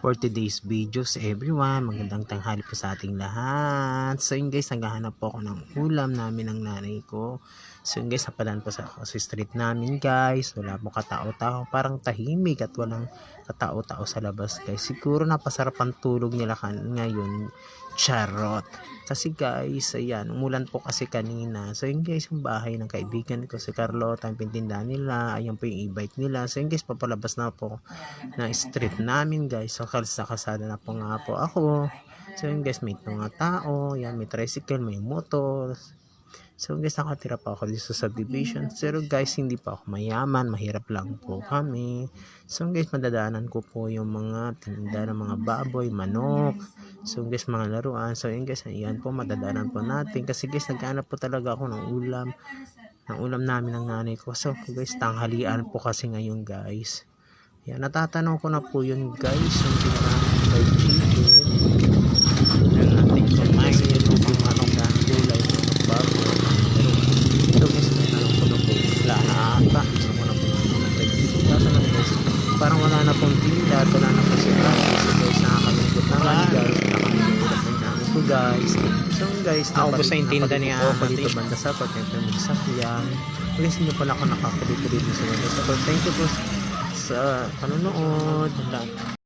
for today's videos everyone. Magandang tanghali po sa ating lahat. So yun guys, naghahanap po ako ng ulam namin ng nanay ko. So yun guys, napadaan po sa, sa street namin guys. Wala po katao-tao. Parang tahimik at walang katao-tao sa labas guys. Siguro napasarap ang tulog nila kan ngayon. Charot. Kasi guys, ayan, umulan po kasi kanina. So yun guys, yung bahay ng kaibigan ko si Carlota, ang pintindahan nila, ayan po yung e-bike nila. So yun guys, papalabas na po ng street namin guys. So sa kasada na po nga po ako. So yun guys, may mga tao, yan, may tricycle, may motor. So guys, nakatira pa ako dito sa subdivision. Pero guys, hindi pa ako mayaman, mahirap lang po kami. So guys, madadaanan ko po yung mga tinda ng mga baboy, manok. So guys, mga laruan. So yun guys, ayan po, madadaanan po natin. Kasi guys, naghanap po talaga ako ng ulam. Ng ulam namin ng nanay ko. So guys, tanghalian po kasi ngayon guys. Yan, natatanong ko na po yun guys. Yung tinanong fried chicken. Yan natin kumain. Yan yung anong gulay ng bago. Pero ito guys, tinanong ko na po. Wala na ata. Tinanong ko na po yung fried chicken. Kaso lang guys, parang wala na pong tinda at wala na po si Ate. So guys, nakakalungkot naman guys. Nakakalungkot po namin guys. So guys, Naubos na yung tinda ni napalito po ako dito banda sa. Ito yung magsakyan. Guys, hindi pala ako nakakulit-ulit sa banda sa part. Thank you po sa panonood.